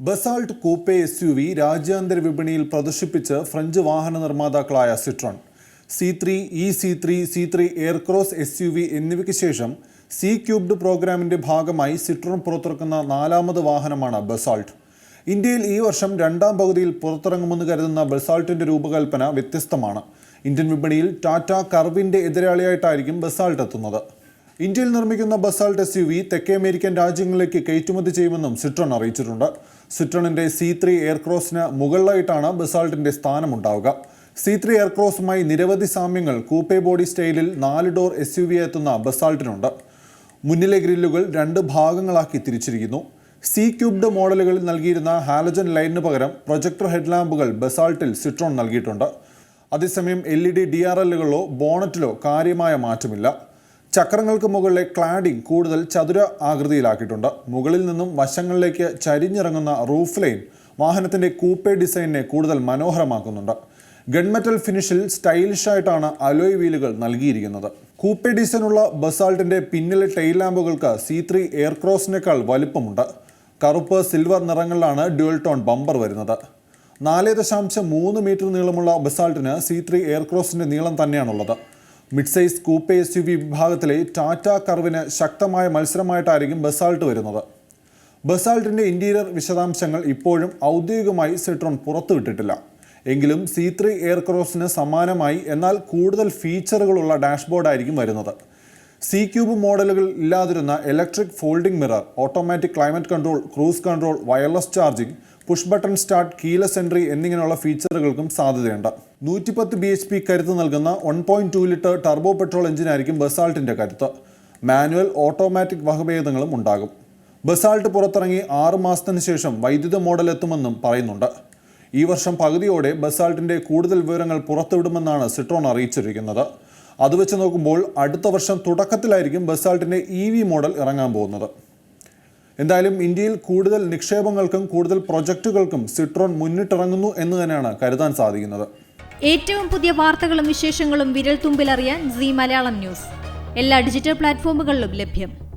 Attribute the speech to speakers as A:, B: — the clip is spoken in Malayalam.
A: Basalt coupe S U V രാജ്യാന്തര വിപണിയിൽ പ്രദർശിപ്പിച്ച് ഫ്രഞ്ച് വാഹന നിർമ്മാതാക്കളായ Citroen C three E C three C three Aircross S U V എന്നിവയ്ക്ക് ശേഷം സി ക്യൂബ്ഡ് പ്രോഗ്രാമിന്റെ ഭാഗമായി സിട്രോൺ പുറത്തിറക്കുന്ന നാലാമത് വാഹനമാണ് ബസാൾട്ട്. ഇന്ത്യയിൽ ഈ വർഷം രണ്ടാം പകുതിയിൽ പുറത്തിറങ്ങുമെന്ന് കരുതുന്ന ബസാൾട്ടിന്റെ രൂപകൽപ്പന വ്യത്യസ്തമാണ്. ഇന്ത്യൻ വിപണിയിൽ ടാറ്റ കർവിന്റെ എതിരാളിയായിട്ടായിരിക്കും ബസാൾട്ട് എത്തുന്നത്. ഇന്ത്യയിൽ നിർമ്മിക്കുന്ന ബസാൾട്ട് എസ് യു വി തെക്കേ അമേരിക്കൻ രാജ്യങ്ങളിലേക്ക് കയറ്റുമതി ചെയ്യുമെന്നും സിട്രോൺ അറിയിച്ചിട്ടുണ്ട്. സിട്രോണിന്റെ സി ത്രീ എയർക്രോസിന് മുകളിലായിട്ടാണ് ബസാൾട്ടിന്റെ സ്ഥാനമുണ്ടാവുക. സി ത്രീ എയർക്രോസുമായി നിരവധി സാമ്യങ്ങൾ കൂപ്പെ ബോഡി സ്റ്റൈലിൽ നാല് ഡോർ എസ് യു വി എത്തുന്ന ബസാൾട്ടിനുണ്ട്. മുന്നിലെ ഗ്രില്ലുകൾ രണ്ട് ഭാഗങ്ങളാക്കി തിരിച്ചിരിക്കുന്നു. സി ക്യൂബ്ഡ് മോഡലുകളിൽ നൽകിയിരുന്ന ഹാലജൻ ലൈറ്റിന് പകരം പ്രൊജക്ടർ ഹെഡ്ലാമ്പുകൾ ബസാൾട്ടിൽ സിട്രോൺ നൽകിയിട്ടുണ്ട്. അതേസമയം L E D D R എല്ലുകളിലോ ബോണറ്റിലോ കാര്യമായ മാറ്റമില്ല. ചക്രങ്ങൾക്ക് മുകളിലെ ക്ലാഡിംഗ് കൂടുതൽ ചതുര ആകൃതിയിലാക്കിയിട്ടുണ്ട്. മുകളിൽ നിന്നും വശങ്ങളിലേക്ക് ചരിഞ്ഞിറങ്ങുന്ന റൂഫ് ലൈൻ വാഹനത്തിന്റെ കൂപ്പെ ഡിസൈനിനെ കൂടുതൽ മനോഹരമാക്കുന്നുണ്ട്. ഗൺമെറ്റൽ ഫിനിഷിൽ സ്റ്റൈലിഷായിട്ടാണ് അലോയ് വീലുകൾ നൽകിയിരിക്കുന്നത്. കൂപ്പെ ഡിസൈനുള്ള ബസാൾട്ടിന്റെ പിന്നിലെ ടെയിൽ ലാമ്പുകൾക്ക് സി ത്രീ എയർക്രോസിനേക്കാൾ വലിപ്പമുണ്ട്. കറുപ്പ് സിൽവർ നിറങ്ങളിലാണ് ഡ്യുവൽ ടോൺ ബമ്പർ വരുന്നത്. നാല് ദശാംശം മൂന്ന് മീറ്റർ നീളമുള്ള ബസാൾട്ടിന് സി ത്രീ എയർക്രോസിന്റെ നീളം തന്നെയാണുള്ളത്. Mid size coupe S U V വിഭാഗത്തിലെ ടാറ്റ കർവിന് ശക്തമായ മത്സരമായിട്ടായിരിക്കും ബസാൾട്ട് വരുന്നത്. ബസാൾട്ടിന്റെ ഇന്റീരിയർ വിശദാംശങ്ങൾ ഇപ്പോഴും ഔദ്യോഗികമായി സിട്രോൺ പുറത്തുവിട്ടിട്ടില്ല. എങ്കിലും സി ത്രീ എയർക്രോസിന് സമാനമായി എന്നാൽ കൂടുതൽ ഫീച്ചറുകളുള്ള ഡാഷ്ബോർഡായിരിക്കും വരുന്നത്. സി ക്യൂബ് മോഡലുകൾ ഇല്ലാതിരുന്ന electric folding mirror automatic climate control cruise control wireless charging push button start keyless entry എന്നിങ്ങനെയുള്ള ഫീച്ചറുകൾക്കും സാധ്യതയുണ്ട്. നൂറ്റിപ്പത്ത് ബി എച്ച് പി കരുത്ത് നൽകുന്ന one point two litre turbo petrol എഞ്ചിനായിരിക്കും ബസാൾട്ടിന്റെ കരുത്ത്. മാനുവൽ ഓട്ടോമാറ്റിക് വകഭേദങ്ങളും ഉണ്ടാകും. ബസാൾട്ട് പുറത്തിറങ്ങി ആറ് മാസത്തിന് ശേഷം വൈദ്യുത മോഡൽ എത്തുമെന്നും പറയുന്നുണ്ട്. ഈ വർഷം പകുതിയോടെ ബസാൾട്ടിന്റെ കൂടുതൽ വിവരങ്ങൾ പുറത്തുവിടുമെന്നാണ് സിട്രോൺ അറിയിച്ചിരിക്കുന്നത്. അത് വെച്ച് നോക്കുമ്പോൾ അടുത്ത വർഷം തുടക്കത്തിലായിരിക്കും ബസാൾട്ടിന്റെ ഇ വി മോഡൽ ഇറങ്ങാൻ പോകുന്നത്. എന്തായാലും ഇന്ത്യയിൽ കൂടുതൽ നിക്ഷേപങ്ങൾക്കും കൂടുതൽ പ്രൊജക്റ്റുകൾക്കും സിട്രോൺ മുന്നിട്ടിറങ്ങുന്നു എന്ന് തന്നെയാണ് കരുതാൻ സാധിക്കുന്നത്.
B: ഏറ്റവും പുതിയ വാർത്തകളും വിശേഷങ്ങളും വിരൽ തുമ്പിലറിയാൻ സി മലയാളം ന്യൂസ്. എല്ലാ ഡിജിറ്റൽ പ്ലാറ്റ്ഫോമുകളിലും ലഭ്യം.